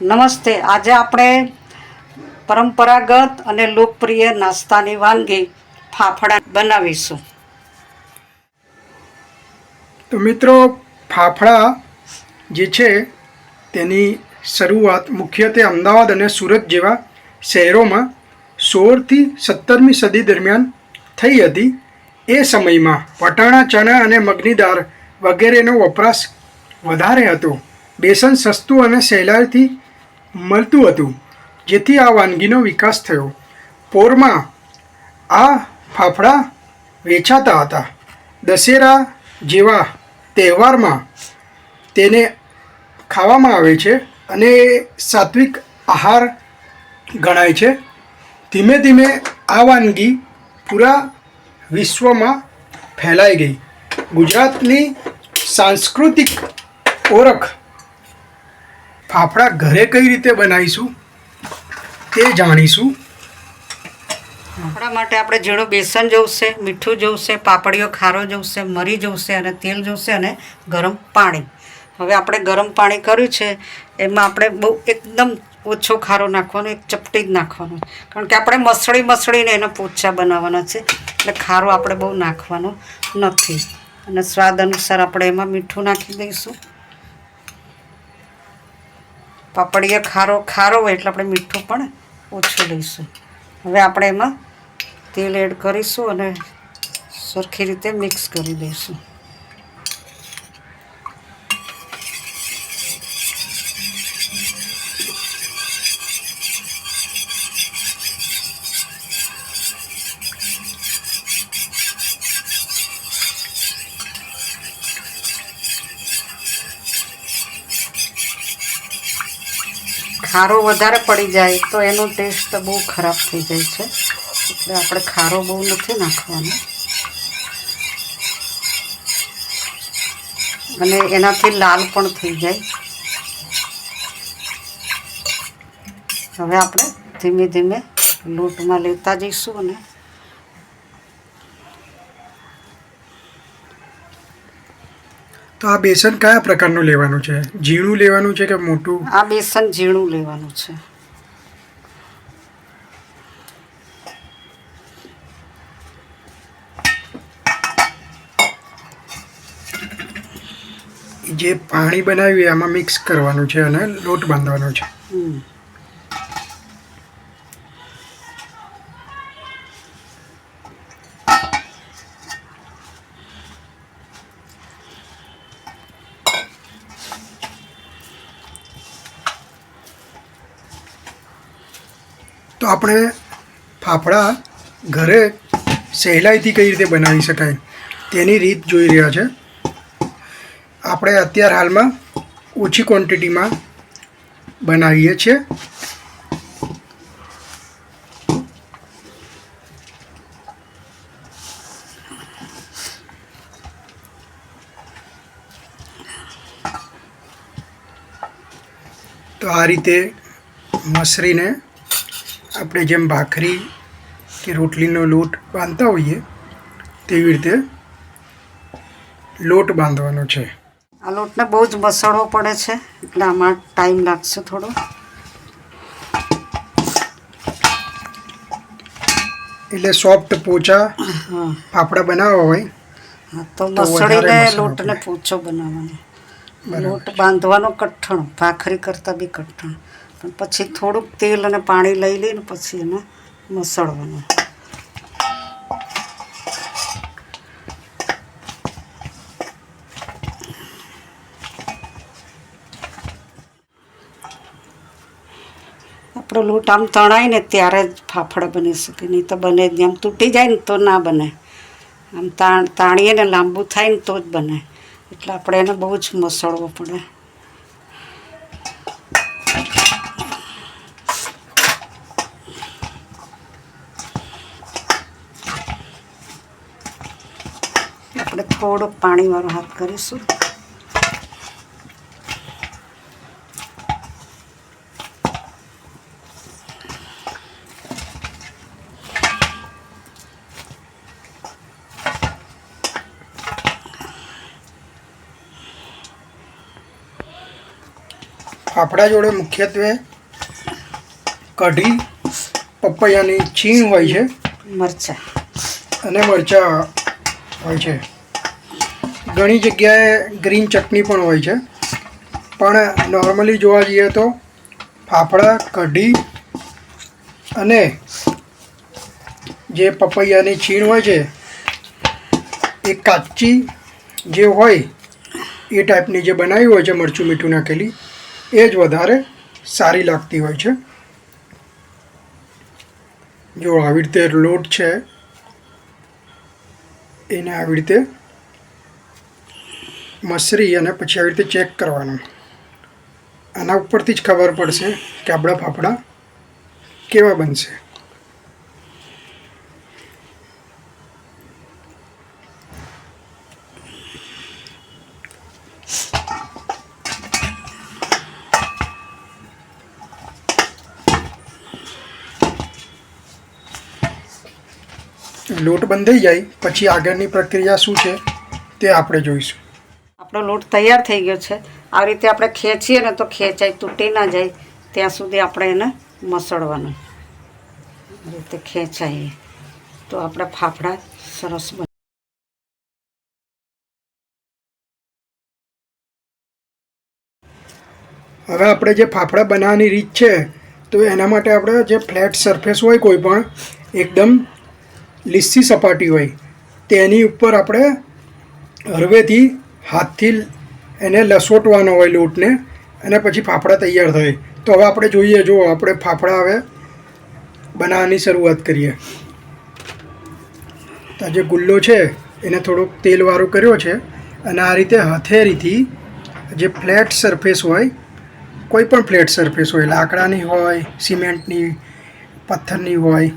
નમસ્તે. આજે આપણે પરંપરાગત અને લોકપ્રિય નાસ્તાની વાનગી ફાફડા બનાવીશું. તો મિત્રો, ફાફડા જે છે, તેની શરૂઆત મુખ્યત્વે અમદાવાદ અને સુરત જેવા શહેરોમાં સોળથી સત્તરમી સદી દરમિયાન થઈ હતી. એ સમયમાં વટાણા, ચણા અને મગની દાળ વગેરેનો વપરાશ વધારે હતો. બેસન સસ્તું અને સહેલાઈથી મળતું હતું, જેથી આ વાનગીનો વિકાસ થયો. પોરમાં આ ફાફડા વેચાતા હતા. દશેરા જેવા તહેવારમાં તેને ખાવામાં આવે છે અને સાત્વિક આહાર ગણાય છે. ધીમે ધીમે આ વાનગી પૂરા વિશ્વમાં ફેલાઈ ગઈ. ગુજરાતની સાંસ્કૃતિક ઓળખ ફાફડા ઘરે કઈ રીતે બનાવીશું તે જાણીશું. ફાફડા માટે આપણે ઝીણું બેસન જોઈશે મીઠું જોઈશે પાપડીઓ, ખારો જોઈશે મરી જોઈશે અને તેલ જોઈશે અને ગરમ પાણી. હવે આપણે ગરમ પાણી કર્યું છે, એમાં આપણે બહુ એકદમ ઓછો ખારો નાખવાનો, એક ચપટી જ નાખવાનો કારણ કે આપણે મસળી મસળીને એના પોચા બનાવવાના છે, એટલે ખારો આપણે બહુ નાખવાનો નથી. અને સ્વાદ અનુસાર આપણે એમાં મીઠું નાખી દઈશું. પાપડીએ ખારો ખારો હોય એટલે આપણે મીઠું પણ ઓછું લઈશું. હવે આપણે એમાં તેલ એડ કરીશું અને સરખી રીતે મિક્સ કરી દઈશું. ખારો વધારે પડી જાય તો એનો ટેસ્ટ બહુ ખરાબ થઈ જાય છે. એટલે આપણે ખારો બહુ નથી નાખવાનો. અને એનાથી લાલ પણ થઈ જાય. હવે આપણે ધીમે ધીમે લોટમાં લેતા જઈશું અને તો આ બેસન કયા પ્રકારનું લેવાનું છે? ઝીણું લેવાનું છે કે મોટું? આ બેસન ઝીણું લેવાનું છે. જે પાણી બનાવ્યું એમાં મિક્સ કરવાનું છે અને લોટ બાંધવાનો છે. તો આપણે ફાફડા ઘરે સહેલાઈથી કઈ રીતે બનાવી શકાય તેની રીત જોઈ રહ્યા છે. આપણે અત્યાર હાલમાં ઓછી ક્વોન્ટિટીમાં બનાવીએ છીએ. તો આ રીતે મસરીને આપણે જેમ ભાખરી કે રોટલીનો લોટ બાંધતા હોઈએ તેવી રીતે લોટ બાંધવાનો છે. આ લોટને બહુ જ મસળવો પડે છે એટલે આમાં ટાઈમ લાગશે થોડો. એટલે સોફ્ટ પોચા ફાફડા બનાવવા હોય તો મસળીને લોટને પોચો બનાવવાનો. લોટ બાંધવાનો કઠણ ભાખરી કરતાં બી કઠણ. પછી થોડુંક તેલ અને પાણી લઈ લઈને પછી એને મસળવાનું. આપણો લોટ આમ તણાય ને ત્યારે જ ફાફડા બની શકે, નહીં તો બને જ આમ તૂટી જાય ને તો ના બને. આમ તાણ, તાણીએ ને લાંબુ થાય ને તો જ બને. એટલે આપણે એને બહુ જ મસળવો પડે આપણે થોડોક પાણીવાળો હાથ કરીશું. ફાફડા જોડે મુખ્યત્વે કઢી પપૈયાની છીણ હોય છે. મરચાં. અને મરચાં હોય છે. ઘણી જગ્યાએ ગ્રીન ચટણી પણ હોય છે. પણ નોર્મલી જોવા જઈએ તો ફાફડા, કઢી અને જે પપૈયાની છીણ હોય છે, એ કાચી જે હોય, એ ટાઈપની જે બનાવી હોય છે, મરચું મીઠું નાખેલી, એ જ વધારે સારી લાગતી હોય છે. જો આવી રીતે લોટ છે, એને આવી રીતે મસરી અને પછી આવી રીતે ચેક કરવાનું. આના ઉપરથી જ ખબર પડશે કે આપણા ફાફડા કેવા બનશે. લોટ બંધાઈ જાય, પછી આગળની પ્રક્રિયા શું છે તે આપણે જોઈશું. આપણો લોટ તૈયાર થઈ ગયો છે. આ રીતે આપણે ખેંચીએ ને તો ખેંચાય, તૂટી ના જાય. ત્યાં સુધી આપણે એને મસળવાનું. આ રીતે ખેંચાઈએ. તો આપણા ફાફડા સરસ બને. હવે આપણે જે ફાફડા બનાવવાની રીત છે, તો એના માટે આપણે જે ફ્લેટ સરફેસ હોય કોઈ પણ, એકદમ લીસી સપાટી હોય, તેની ઉપર આપણે હળવેથી હાથથી એને લસોટવાનો હોય લોટને, અને પછી ફાફડા તૈયાર થાય. તો હવે આપણે જોઈએ, જો આપણે ફાફડા હવે બનાવવાની શરૂઆત કરીએ. તો જે ગુલ્લો છે, એને થોડોક તેલવાળો કર્યો છે, અને આ રીતે હથેળીથી જે ફ્લેટ સરફેસ હોય, કોઈ પણ ફ્લેટ સરફેસ હોય, લાકડાની હોય, સિમેન્ટની, પથ્થરની હોય,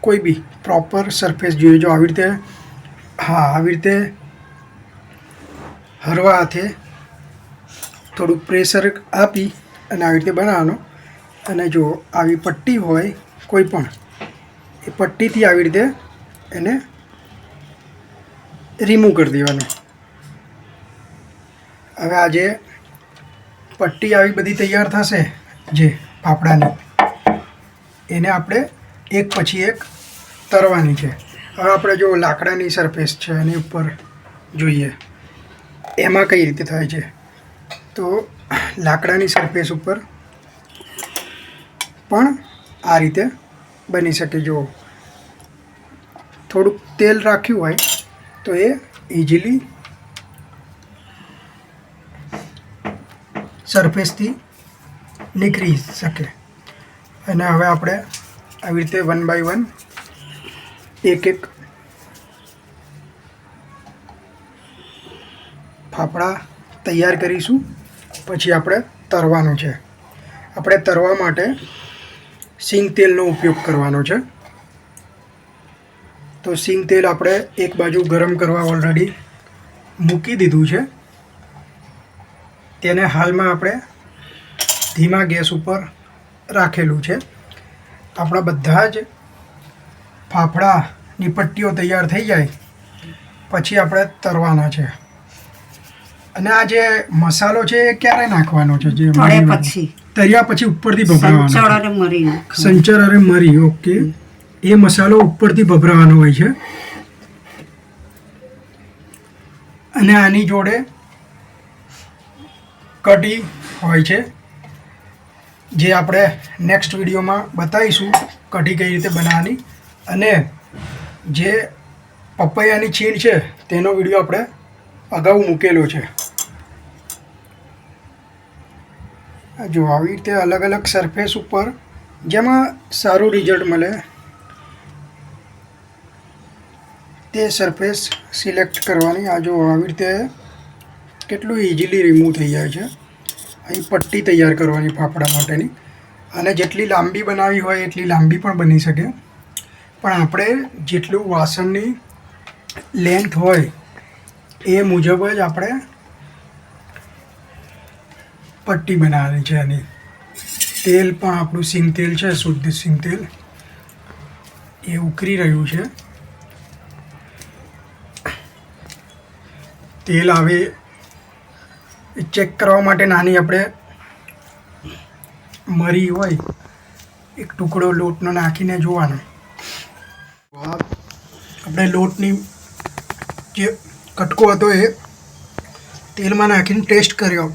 કોઈ બી પ્રોપર સરફેસ જોઈએ જો આવી રીતે, હા, આવી રીતે હરવા હાથે થોડુંક પ્રેશર આપી અને આવી રીતે બનાવવાનો. અને જો આવી પટ્ટી હોય કોઈ પણ, એ પટ્ટીથી આવી રીતે એને રિમૂવ કરી દેવાનું. હવે આજે પટ્ટી આવી બધી તૈયાર થશે, જે ફાફડાની, એને આપણે એક પછી એક તરવાની છે. હવે આપણે જો લાકડાની સરફેસ છે એની ઉપર જોઈએ. એમાં કઈ રીતે થાય છે? તો લાકડાની સરફેસ ઉપર પણ આ રીતે બની શકે. જો થોડુંક તેલ રાખ્યું હોય તો એ ઇઝીલી સરફેસથી નીકળી શકે. અને હવે આપણે આવી રીતે વન બાય વન એક એક ફાફડા તૈયાર કરીશું. પછી આપણે તરવાનું છે. આપણે તરવા માટે સિંગ તેલનો ઉપયોગ કરવાનો છે. તો સિંગ તેલ આપણે એક બાજુ ગરમ કરવા ઓલરેડી મૂકી દીધું છે. તેને હાલમાં આપણે ધીમા ગેસ ઉપર રાખેલું છે. આપણા બધા જ ફાફડાની પટ્ટીઓ તૈયાર થઈ જાય. પછી આપણે તરવાના છે. અને આ જે મસાલો છે એ ક્યારે નાખવાનો છે? જે પછી. તર્યા પછી ઉપરથી ભભરાવાનો સંચર અને મરી સંચર અને મરી ઓકે. એ મસાલો ઉપરથી ભભરાવાનો હોય છે. અને આની જોડે કઢી હોય છે. જે આપણે નેક્સ્ટ વિડીયોમાં બતાવીશું કઢી કઈ રીતે બનાવવાની. અને જે પપૈયાની છીણ છે તેનો વીડિયો આપણે અગાઉ મૂકેલો છે આ જો આવી રીતે અલગ અલગ સરફેસ ઉપર જેમાં સારું રિઝલ્ટ મળે, તે સરફેસ સિલેક્ટ કરવાની આ જો આવી રીતે કેટલું ઇઝીલી રિમૂવ થઈ જાય છે. અહીં પટ્ટી તૈયાર કરવાની ફાફડા માટેની. અને જેટલી લાંબી બનાવી હોય એટલી લાંબી પણ બની શકે. પણ આપણે જેટલું વાસણની લેન્થ હોય એ મુજબ જ આપણે પટ્ટી બનાવવાની છે એની તેલ પણ આપણું સિંગ તેલ છે શુદ્ધ સિંગ તેલ એ ઉકરી રહ્યું છે. તેલ આવે એ ચેક કરવા માટે નાની આપણે મરી હોય એક ટુકડો લોટનો નાખીને જોવાનો. આપણે લોટની જે કટકો હતો એ તેલમાં નાખીને ટેસ્ટ કર્યો.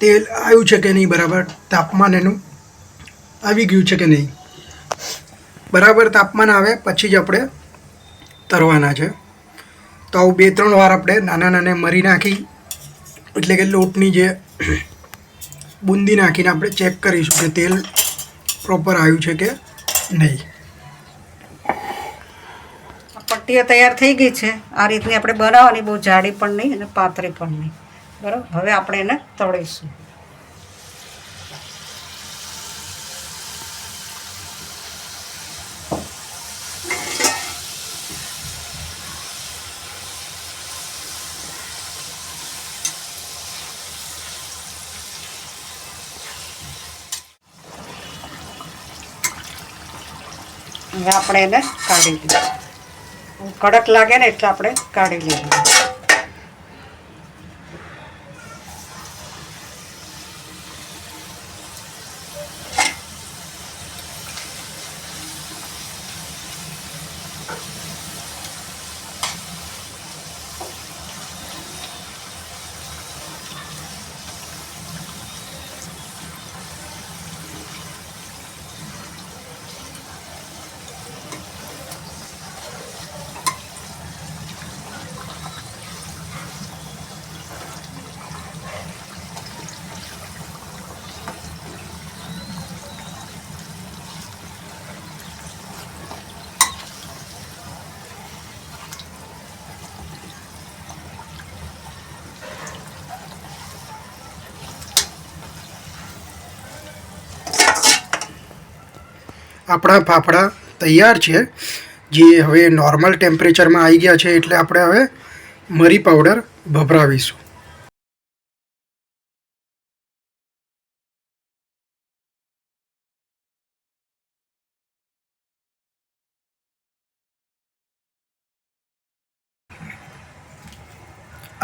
તેલ આવ્યું છે કે નહીં બરાબર? તાપમાન એનું આવી ગયું છે કે નહીં? બરાબર તાપમાન આવે પછી જ આપણે તરવાના છે. તો આવું બે ત્રણ વાર આપણે નાના નાના મરી નાખી, એટલે કે લોટની જે બુંદી નાખીને આપણે ચેક કરીશું કે તેલ પ્રોપર આવ્યું છે કે નહીં. પટ્ટીઓ તૈયાર થઈ ગઈ છે. આ રીતની આપણે બનાવવાની, બહુ જાડી પણ નહીં અને પાતળી પણ નહીં. બરાબર? હવે આપણે એને તળીશું. હવે આપણે એને કાઢી લઈએ કડક લાગે ને એટલે આપણે કાઢી લઈએ આપણા ફાફડા તૈયાર છે, જે હવે નોર્મલ ટેમ્પરેચરમાં આવી ગયા છે એટલે આપણે હવે મરી પાવડર ભભરાવીશું.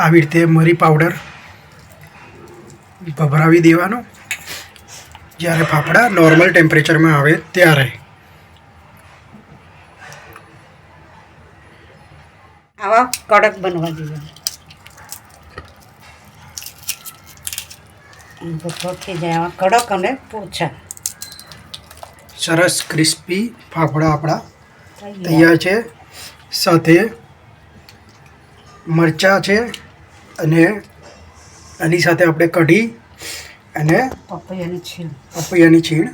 આવી રીતે મરી પાવડર ભભરાવી દેવાનો. જ્યારે ફાફડા નોર્મલ ટેમ્પરેચરમાં આવે ત્યારે. આવા કડક બનવા જોઈએ. ભૂકો થઈ જાય આવા કડક અને પોછા. સરસ ક્રિસ્પી ફાફડા આપણા તૈયાર તૈયાર છે. સાથે મરચાં છે અને એની સાથે આપણે કઢી અને પપૈયાની છીણ. પપૈયાની છીણ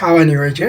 ખાવાની હોય છે.